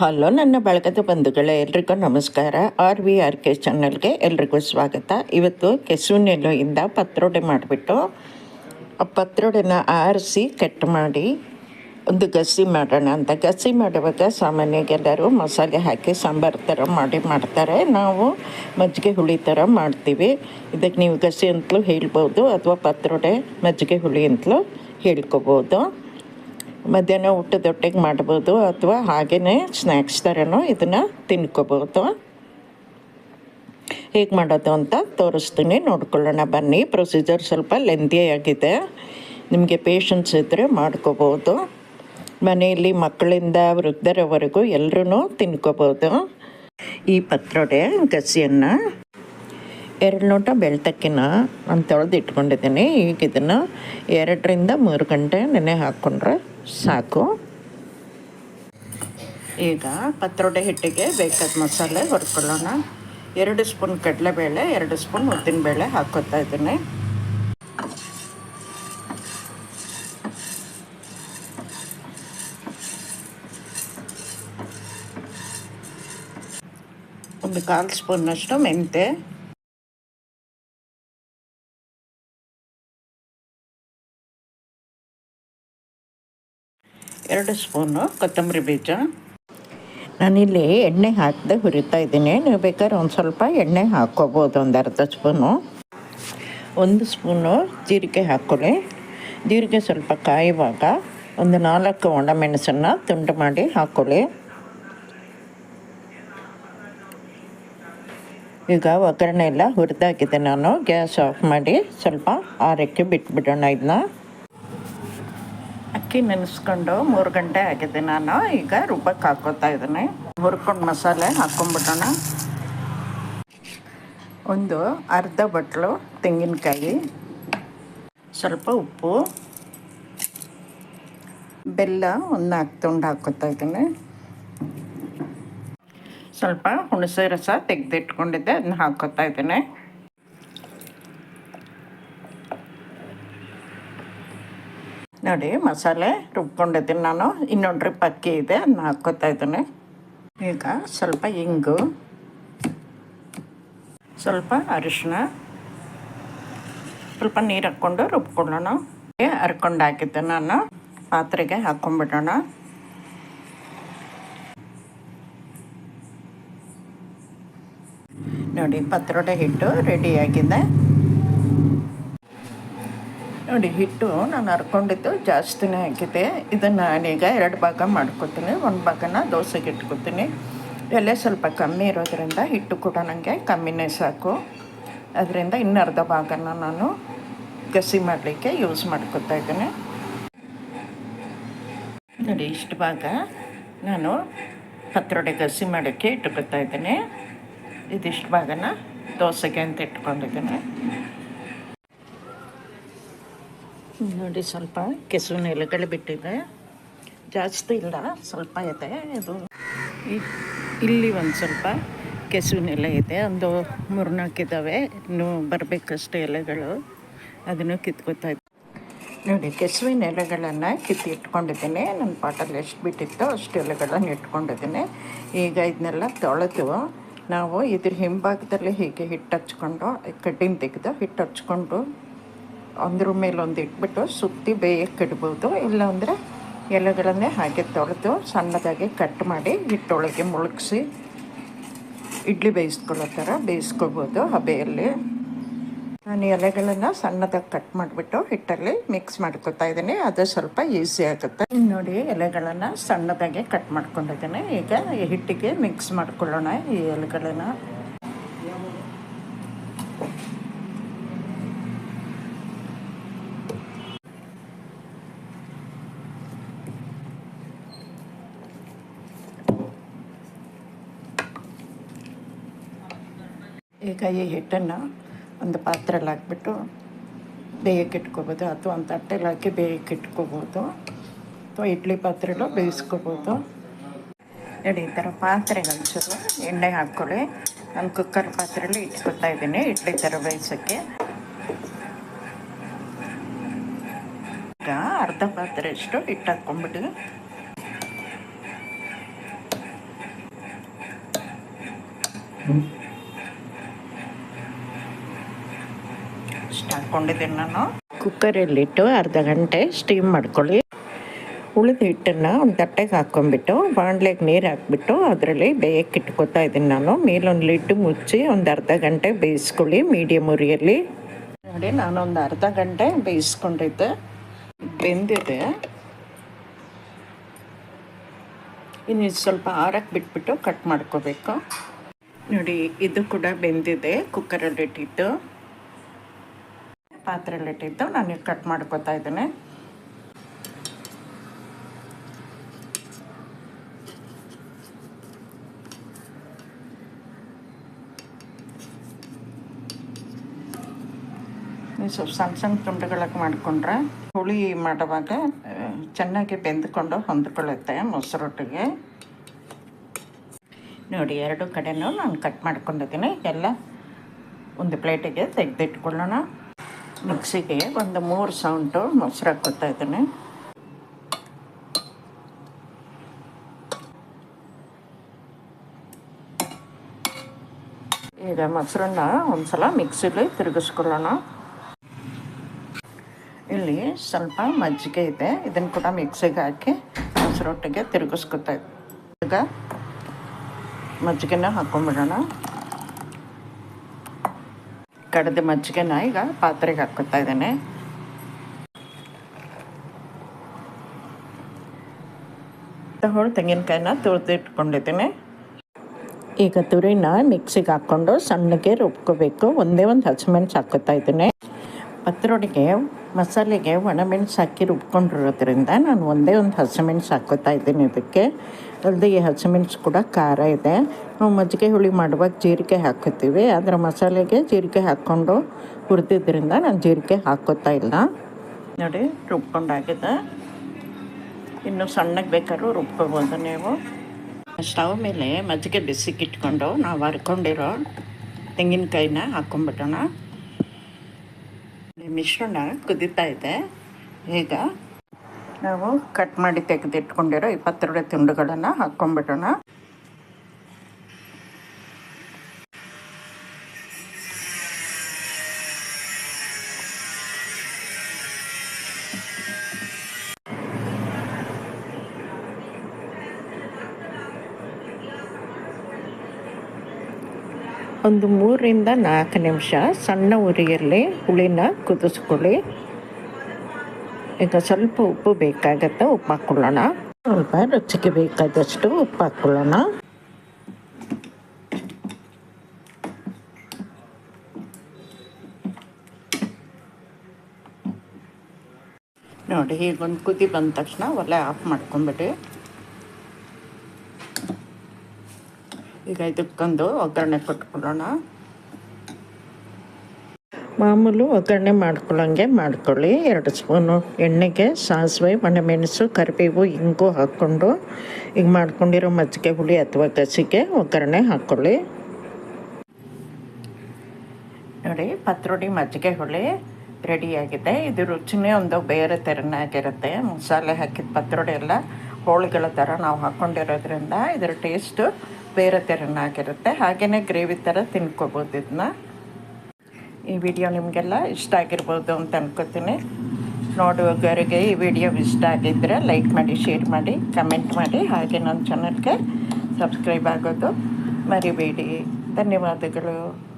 Hello, ನನ್ನ ಬಳಗದ ಬಂಧುಗಳೇ, ಎಲ್ರಿಗೂ ನಮಸ್ಕಾರ. ಆರ್ ವಿ ಆರ್ ಕೆ ಚಾನಲ್ಗೆ ಎಲ್ರಿಗೂ ಸ್ವಾಗತ. ಇವತ್ತು ಕೆಸುವಿನೆಲೆಯಿಂದ ಪತ್ರೊಡೆ ಮಾಡಿಬಿಟ್ಟು, ಆ ಪತ್ರೊಡೆನ ಆರಿಸಿ ಕಟ್ ಮಾಡಿ ಒಂದು ಗಸಿ ಮಾಡೋಣ ಅಂತ. ಗಸಿ ಮಾಡುವಾಗ ಸಾಮಾನ್ಯವಾಗಿ ಎಲ್ಲರೂ ಮಸಾಲೆ ಹಾಕಿ ಸಾಂಬಾರು ಥರ ಮಾಡಿ ಮಾಡ್ತಾರೆ. ನಾವು ಮಜ್ಜಿಗೆ ಹುಳಿ ಥರ ಮಾಡ್ತೀವಿ. ಇದಕ್ಕೆ ನೀವು ಗಸಿ ಅಂತಲೂ ಹೇಳ್ಬೋದು, ಅಥವಾ ಪತ್ರೊಡೆ ಮಜ್ಜಿಗೆ ಹುಳಿ ಅಂತಲೂ ಹೇಳ್ಕೊಬೋದು. ಮಧ್ಯಾಹ್ನ ಊಟದೊಟ್ಟಿಗೆ ಮಾಡ್ಬೋದು ಅಥವಾ ಹಾಗೆಯೇ ಸ್ನ್ಯಾಕ್ಸ್ ಥರನೂ ಇದನ್ನು ತಿನ್ಕೋಬೋದು. ಹೇಗೆ ಮಾಡೋದು ಅಂತ ತೋರಿಸ್ತೀನಿ. ನೋಡ್ಕೊಳ್ಳೋಣ, ಬನ್ನಿ. ಪ್ರೊಸೀಜರ್ ಸ್ವಲ್ಪ ಲೆಂದಿ ಆಗಿದೆ. ನಿಮಗೆ ಪೇಷನ್ಸ್ ಇದ್ದರೆ ಮಾಡ್ಕೋಬೋದು. ಮನೆಯಲ್ಲಿ ಮಕ್ಕಳಿಂದ ವೃದ್ಧರವರೆಗೂ ಎಲ್ಲರೂ ತಿನ್ಕೋಬೋದು. ಈ ಪತ್ರೊಡೆ ಗಸಿಯನ್ನು ಎರಡು ಲೋಟ ಬೆಳ್ತಕ್ಕಿನ ಅಂತ ತೊಳೆದು ಇಟ್ಕೊಂಡಿದ್ದೀನಿ ಈಗ ಇದನ್ನು ಎರಡರಿಂದ ಮೂರು ಗಂಟೆ ನೆನೆ ಹಾಕ್ಕೊಂಡ್ರೆ ಸಾಕು. ಈಗ ಪತ್ರೊಡೆ ಹಿಟ್ಟಿಗೆ ಬೇಕಾದ ಮಸಾಲೆ ಹೊರ್ಕೊಳ್ಳೋಣ ಎರಡು ಸ್ಪೂನ್ ಕಡಲೆಬೇಳೆ, ಎರಡು ಸ್ಪೂನ್ ಉದ್ದಿನಬೇಳೆ ಹಾಕೋತಾ ಇದ್ದೀನಿ. ಒಂದು ಕಾಲು ಸ್ಪೂನಷ್ಟು ಮೆಂತೆ ಎರಡು ಸ್ಪೂನು ಕೊತ್ತಂಬರಿ ಬೀಜ. ನಾನಿಲ್ಲಿ ಎಣ್ಣೆ ಹಾಕದೆ ಹುರಿತಾ ಇದ್ದೀನಿ. ನೀವು ಬೇಕಾದ್ರೆ ಒಂದು ಸ್ವಲ್ಪ ಎಣ್ಣೆ ಹಾಕ್ಕೋಬೋದು ಒಂದು ಅರ್ಧ ಸ್ಪೂನು. ಒಂದು ಸ್ಪೂನು ಜೀರಿಗೆ ಹಾಕ್ಕೊಳ್ಳಿ. ಜೀರಿಗೆ ಸ್ವಲ್ಪ ಕಾಯುವಾಗ ಒಂದು ನಾಲ್ಕು ಒಣಮೆಣಸನ್ನು ತುಂಡು ಮಾಡಿ ಹಾಕ್ಕೊಳ್ಳಿ. ಈಗ ಒಗ್ಗರಣೆ ಎಲ್ಲ ಹುರಿದಾಗಿದೆ ನಾನು. ಗ್ಯಾಸ್ ಆಫ್ ಮಾಡಿ ಸ್ವಲ್ಪ ಆರಕ್ಕೆ ಬಿಟ್ಬಿಡೋಣ ಇದನ್ನ ಅಕ್ಕಿ ನೆನೆಸ್ಕೊಂಡು ಮೂರು ಗಂಟೆ ಆಗಿದೆ ನಾನು. ಈಗ ರುಬ್ಬಕ್ಕೆ ಹಾಕೋತಾ ಇದ್ದೀನಿ. ಹುರ್ಕೊಂಡು ಮಸಾಲೆ ಹಾಕ್ಕೊಂಬಿಡೋಣ ಒಂದು ಅರ್ಧ ಬಟ್ಲು ತೆಂಗಿನಕಾಯಿ, ಸ್ವಲ್ಪ ಉಪ್ಪು, ಬೆಲ್ಲ ಒಂದು ನಾಲ್ಕು ತುಂಡು ಹಾಕೋತಾ ಇದ್ದೀನಿ. ಸ್ವಲ್ಪ ಹುಣಸೆ ರಸ ತೆಗೆದಿಟ್ಕೊಂಡಿದ್ದೆ ಅದನ್ನ ಹಾಕೋತಾ ಇದ್ದೀನಿ. ನೋಡಿ, ಮಸಾಲೆ ರುಬ್ಕೊಂಡಿದ್ದೀನಿ ನಾನು. ಇನ್ನೊಂದು ಟ್ರಿಪ್ ಅಕ್ಕಿ ಇದೆ ಅದನ್ನ ಹಾಕ್ಕೋತಾ ಇದ್ದೀನಿ. ಈಗ ಸ್ವಲ್ಪ ಇಂಗು, ಸ್ವಲ್ಪ ಅರಿಶಿನ ಸ್ವಲ್ಪ ನೀರು ಹಾಕ್ಕೊಂಡು ರುಬ್ಕೊಳ್ಳೋಣ. ಹರ್ಕೊಂಡು ಹಾಕಿದ್ದೆ ನಾನು. ಪಾತ್ರೆಗೆ ಹಾಕ್ಕೊಂಡ್ಬಿಡೋಣ ನೋಡಿ, ಪತ್ರೊಡೆ ಹಿಟ್ಟು ರೆಡಿಯಾಗಿದೆ ನೋಡಿ, ಹಿಟ್ಟು ನಾನು ಹರ್ಕೊಂಡಿದ್ದು ಜಾಸ್ತಿನೇ ಹಾಕಿದೆ ಇದನ್ನು ನಾನೀಗ ಎರಡು ಭಾಗ ಮಾಡ್ಕೊತೀನಿ. ಒಂದು ಭಾಗನ ದೋಸೆಗೆ ಇಟ್ಕೊತೀನಿ. ಎಲೆ ಸ್ವಲ್ಪ ಕಮ್ಮಿ ಇರೋದ್ರಿಂದ ಹಿಟ್ಟು ಕೂಡ ನನಗೆ ಕಮ್ಮಿನೇ ಸಾಕು. ಅದರಿಂದ ಇನ್ನರ್ಧ ಭಾಗನ ನಾನು ಗಸಿ ಮಾಡಲಿಕ್ಕೆ ಯೂಸ್ ಮಾಡ್ಕೊತಾ ಇದ್ದೀನಿ. ನೋಡಿ, ಇಷ್ಟು ಭಾಗ ನಾನು ಹತ್ತರೊಡೆ ಗಸಿ ಮಾಡೋಕ್ಕೆ ಇಟ್ಕೊತಾ ಇದ್ದೀನಿ. ಇದಿಷ್ಟು ಭಾಗನ ದೋಸೆಗೆ ಅಂತ ಇಟ್ಕೊಂಡಿದ್ದೀನಿ. ನೋಡಿ, ಸ್ವಲ್ಪ ಕೆಸುವಿನ ಎಲೆಗಳು ಬಿಟ್ಟಿದೆ. ಜಾಸ್ತಿ ಇಲ್ಲ, ಸ್ವಲ್ಪ ಇದೆ ಇದು ಇಲ್ಲಿ ಒಂದು ಸ್ವಲ್ಪ ಕೆಸುವಿನ ಎಲೆ ಇದೆ, ಒಂದು ಮೂರ್ನಾಲ್ಕು ಇದ್ದಾವೆ ಇನ್ನು ಬರಬೇಕಷ್ಟೇ ಎಲೆಗಳು. ಅದನ್ನು ಕಿತ್ಕೋತಾ ಇದ್ದೆ. ನೋಡಿ ಕೆಸುವಿನ ಎಲೆಗಳನ್ನು ಕಿತ್ತಿ ಇಟ್ಕೊಂಡಿದ್ದೀನಿ ನನ್ನ ಪಾಟಲ್ಲಿ ಎಷ್ಟು ಬಿಟ್ಟಿತ್ತೋ ಅಷ್ಟು ಎಲೆಗಳನ್ನು ಇಟ್ಕೊಂಡಿದ್ದೀನಿ. ಈಗ ಇದನ್ನೆಲ್ಲ ತೊಳೆದು ನಾವು ಇದ್ರ ಹಿಂಭಾಗದಲ್ಲಿ ಹೀಗೆ ಹಿಟ್ಟು ಹಚ್ಕೊಂಡು ಕಡ್ಡಿನ ತೆಗೆದು ಹಿಟ್ಟು ಹಚ್ಕೊಂಡು ಒಂದ್ರ ಮೇಲೆ ಒಂದು ಇಟ್ಬಿಟ್ಟು ಸುತ್ತಿ ಬೇಯಕ್ಕೆ ಇಡ್ಬೋದು ಇಲ್ಲಾಂದರೆ ಎಲೆಗಳನ್ನೇ ಹಾಗೆ ತೊಳೆದು ಸಣ್ಣದಾಗಿ ಕಟ್ ಮಾಡಿ ಹಿಟ್ಟೊಳಗೆ ಮುಳುಗಿಸಿ ಇಡ್ಲಿ ಬೇಯಿಸ್ಕೊಳ್ಳೋ ಥರ ಬೇಯಿಸ್ಕೊಬೋದು ಹಬೆಯಲ್ಲಿ. ನಾನು ಎಲೆಗಳನ್ನು ಸಣ್ಣದಾಗಿ ಕಟ್ ಮಾಡಿಬಿಟ್ಟು ಹಿಟ್ಟಲ್ಲಿ ಮಿಕ್ಸ್ ಮಾಡ್ಕೊತಾ ಇದ್ದೀನಿ, ಅದು ಸ್ವಲ್ಪ ಈಸಿ ಆಗುತ್ತೆ. ನೋಡಿ, ಎಲೆಗಳನ್ನು ಸಣ್ಣದಾಗಿ ಕಟ್ ಮಾಡ್ಕೊಂಡಿದ್ದೀನಿ. ಈಗ ಹಿಟ್ಟಿಗೆ ಮಿಕ್ಸ್ ಮಾಡ್ಕೊಳ್ಳೋಣ ಈ ಎಲೆಗಳನ್ನು. ಈಗ ಈ ಹಿಟ್ಟನ್ನು ಒಂದು ಪಾತ್ರೆಯಲ್ಲಿ ಹಾಕ್ಬಿಟ್ಟು ಬೇಯಕ್ಕೆ ಇಟ್ಕೋಬೋದು ಅಥವಾ ಒಂದು ತಟ್ಟೆಲಿ ಹಾಕಿ ಬೇಯಕ್ಕೆ ಇಟ್ಕೋಬೋದು. ಅಥವಾ ಇಡ್ಲಿ ಪಾತ್ರೆಲೂ ಬೇಯಿಸ್ಕೋಬೋದು. ನೋಡಿ, ಈ ಥರ ಪಾತ್ರೆಗೆ ಒಂಚೂರು ಎಣ್ಣೆ ಹಾಕ್ಕೊಳ್ಳಿ. ನಾನು ಕುಕ್ಕರ್ ಪಾತ್ರೆಯಲ್ಲಿ ಇಟ್ಕೊತಾ ಇದ್ದೀನಿ ಇಡ್ಲಿ ಥರ ಬೇಯಿಸೋಕ್ಕೆ. ಈಗ ಅರ್ಧ ಪಾತ್ರೆ ಅಷ್ಟು ಹಿಟ್ಟು ಹಾಕ್ಕೊಂಬಿಟ್ಟು ಇಷ್ಟು ಹಾಕ್ಕೊಂಡಿದ್ದೀನಿ ನಾನು. ಕುಕ್ಕರಲ್ಲಿಟ್ಟು ಅರ್ಧ ಗಂಟೆ ಸ್ಟೀಮ್ ಮಾಡ್ಕೊಳ್ಳಿ. ಉಳಿದ ಹಿಟ್ಟನ್ನು ಒಂದು ತಟ್ಟೆಗೆ ಹಾಕ್ಕೊಂಡ್ಬಿಟ್ಟು, ಬಾಣಲೆಗೆ ನೀರು ಹಾಕ್ಬಿಟ್ಟು ಅದರಲ್ಲಿ ಬೇಯಕ್ಕೆ ಇಟ್ಕೊತಾ ಇದ್ದೀನಿ ನಾನು. ಮೇಲೊಂದು ಲಿಟ್ಟು ಮುಚ್ಚಿ ಒಂದು ಅರ್ಧ ಗಂಟೆ ಬೇಯಿಸ್ಕೊಳ್ಳಿ ಮೀಡಿಯಮ್ ಉರಿಯಲ್ಲಿ. ನೋಡಿ, ನಾನೊಂದು ಅರ್ಧ ಗಂಟೆ ಬೇಯಿಸ್ಕೊಂಡಿದ್ದೆ. ಬೆಂದಿದೆ. ಇನ್ನು ಸ್ವಲ್ಪ ಆರಕ್ಕೆ ಬಿಟ್ಬಿಟ್ಟು ಕಟ್ ಮಾಡ್ಕೋಬೇಕು. ನೋಡಿ, ಇದು ಕೂಡ ಬೆಂದಿದೆ ಕುಕ್ಕರಲ್ಲಿ ಇಟ್ಟಿದ್ದು ಪಾತ್ರೆಯಲ್ಲಿ ಇಟ್ಟಿದ್ದು ನಾನು ಕಟ್ ಮಾಡ್ಕೊತಾ ಇದ್ದೇನೆ. ಸ್ವಲ್ಪ ಸಣ್ಣ ಸಣ್ಣ ತುಂಡುಗಳಾಗಿ ಮಾಡಿಕೊಂಡ್ರೆ ಹುಳಿ ಮಾಡುವಾಗ ಚೆನ್ನಾಗಿ ಬೆಂದ್ಕೊಂಡು ಹೊಂದ್ಕೊಳ್ಳುತ್ತೆ ಮೊಸರೊಟ್ಟಿಗೆ. ನೋಡಿ, ಎರಡು ಕಡೆನೂ ನಾನು ಕಟ್ ಮಾಡ್ಕೊಂಡಿದ್ದೀನಿ. ಎಲ್ಲ ಒಂದು ಪ್ಲೇಟಿಗೆ ತೆಗೆದಿಟ್ಕೊಳ್ಳೋಣ. ಮಿಕ್ಸಿಗೆ ಒಂದು ಮೂರು ಸೌಂಟು ಮೊಸರು ಹಾಕ್ಕೊತಾ ಇದ್ದೀನಿ. ಈಗ ಮೊಸರನ್ನ ಒಂದ್ಸಲ ಮಿಕ್ಸಿಲಿ ತಿರುಗಿಸ್ಕೊಳ್ಳೋಣ. ಇಲ್ಲಿ ಸ್ವಲ್ಪ ಮಜ್ಜಿಗೆ ಇದೆ. ಇದನ್ನು ಕೂಡ ಮಿಕ್ಸಿಗೆ ಹಾಕಿ ಮೊಸರೊಟ್ಟಿಗೆ ತಿರುಗಿಸ್ಕೊತಾ ಈಗ ಮಜ್ಜಿಗೆನ ಹಾಕ್ಕೊಂಬಿಡೋಣ ಕಡ್ದ ಮಜ್ಜಿಗೆನ ಈಗ ಪಾತ್ರೆಗೆ ಹಾಕ್ಕೊತಾ ಇದ್ದೇನೆ. ತಗೊಂಡು ತೆಂಗಿನಕಾಯಿನ ತುರಿದಿಟ್ಕೊಂಡಿದ್ದೀನಿ ಈಗ ತುರಿನ ಮಿಕ್ಸಿಗೆ ಹಾಕ್ಕೊಂಡು ಸಣ್ಣಗೆ ರುಬ್ಕೋಬೇಕು. ಒಂದೇ ಒಂದು ಹಸಿಮೆಣ್ಸು ಹಾಕೋತಾ ಇದ್ದೀನಿ. ಪತ್ರೊಡಿಗೆ ಮಸಾಲೆಗೆ ಒಣಮೆಣಸು ಹಾಕಿ ರುಬ್ಕೊಂಡಿರೋದ್ರಿಂದ ನಾನು ಒಂದೇ ಒಂದು ಹಸಿಮೆಣ್ಸು ಹಾಕೋತಾ ಇದ್ದೀನಿ ಇದಕ್ಕೆ. ಅಲ್ಲದೆ ಈ ಹಸಿಮೆಣ್ಸು ಕೂಡ ಖಾರ ಇದೆ. ನಾವು ಮಜ್ಜಿಗೆ ಹುಳಿ ಮಾಡುವಾಗ ಜೀರಿಗೆ ಹಾಕೋತೀವಿ ಅದರ ಮಸಾಲೆಗೆ ಜೀರಿಗೆ ಹಾಕ್ಕೊಂಡು ಹುರಿದಿದ್ದರಿಂದ ನಾನು ಜೀರಿಗೆ ಹಾಕೋತಾ ಇಲ್ಲ. ನೋಡಿ ರುಬ್ಕೊಂಡಾಗಿದೆ ಇನ್ನು ಸಣ್ಣಗೆ ಬೇಕಾದ್ರೂ ರುಬ್ಕೋಬೋದು ನೀವು. ಸ್ಟವ್ ಮೇಲೆ ಮಜ್ಜಿಗೆ ಬಿಸಿಗೆ ಇಟ್ಕೊಂಡು ನಾವು ಹರ್ಕೊಂಡಿರೋ ತೆಂಗಿನಕಾಯಿನ ಹಾಕ್ಕೊಂಬಿಟ್ಟೋಣ ಮಿಶ್ರಣ ಕುದೀತಾ ಇದೆ. ಈಗ ನಾವು ಕಟ್ ಮಾಡಿ ತೆಗೆದಿಟ್ಕೊಂಡಿರೋ ಇಪ್ಪತ್ತೆರಡು ತುಂಡುಗಳನ್ನು ಹಾಕ್ಕೊಂಬಿಡೋಣ ಒಂದು ಮೂರರಿಂದ ನಾಲ್ಕು ನಿಮಿಷ ಸಣ್ಣ ಉರಿಯಲ್ಲಿ ಹುಳಿನ ಕುದಿಸ್ಕೊಳ್ಳಿ. ಈಗ ಸ್ವಲ್ಪ ಉಪ್ಪು ಬೇಕಾಗತ್ತೆ, ಉಪ್ಪು ಹಾಕ್ಕೊಳ್ಳೋಣ ಸ್ವಲ್ಪ ರುಚಿಗೆ ಬೇಕಾದಷ್ಟು ಉಪ್ಪು ಹಾಕ್ಕೊಳ್ಳೋಣ ನೋಡಿ ಈಗ ಒಂದು ಕುದಿ ಬಂದ ತಕ್ಷಣ ಒಲೆ ಆಫ್ ಮಾಡ್ಕೊಂಬಿಡಿ. ಈಗ ಇದಕ್ಕೊಂದು ಒಗ್ಗರಣೆ ಕೊಟ್ಕೊಳ್ಳೋಣ ಮಾಮೂಲು ಒಗ್ಗರಣೆ ಮಾಡ್ಕೊಳ್ಳೋಂಗೆ ಮಾಡ್ಕೊಳ್ಳಿ. ಎರಡು ಸ್ಪೂನು ಎಣ್ಣೆಗೆ ಸಾಸಿವೆ ಒಣಮೆಣಸು ಕರಿಬೇವು ಇಂಗು ಹಾಕ್ಕೊಂಡು ಈಗ ಮಾಡ್ಕೊಂಡಿರೋ ಮಜ್ಜಿಗೆ ಹುಳಿ ಅಥವಾ ಗಸಿಗೆ ಒಗ್ಗರಣೆ ಹಾಕ್ಕೊಳ್ಳಿ. ನೋಡಿ ಪತ್ರೊಡಿ ಮಜ್ಜಿಗೆ ಹುಳಿ ರೆಡಿಯಾಗಿದೆ ಇದು ರುಚಿನೇ ಒಂದು ಬೇರೆ ಥರನಾಗಿರುತ್ತೆ ಮಸಾಲೆ ಹಾಕಿದ ಪತ್ರೊಡಿ ಎಲ್ಲ ಹೋಳುಗಳ ಥರ ನಾವು ಹಾಕ್ಕೊಂಡಿರೋದ್ರಿಂದ ಇದರ ಟೇಸ್ಟು ಬೇರೆ ಥರನಾಗಿರುತ್ತೆ. ಹಾಗೆಯೇ ಗ್ರೇವಿ ಥರ ತಿನ್ಕೋಬೋದು ಇದನ್ನ. ಈ ವಿಡಿಯೋ ನಿಮಗೆಲ್ಲ ಇಷ್ಟ ಆಗಿರ್ಬೋದು ಅಂತ ಅನ್ಕೋತೀನಿ. ನೋಡುವವರಿಗೆ ಈ ವಿಡಿಯೋ ಇಷ್ಟ ಆಗಿದ್ದರೆ ಲೈಕ್ ಮಾಡಿ, ಶೇರ್ ಮಾಡಿ, ಕಮೆಂಟ್ ಮಾಡಿ. ಹಾಗೆ ನನ್ನ ಚಾನಲ್ಗೆ ಸಬ್ಸ್ಕ್ರೈಬ್ ಆಗೋದು ಮರಿಬೇಡಿ. ಧನ್ಯವಾದಗಳು.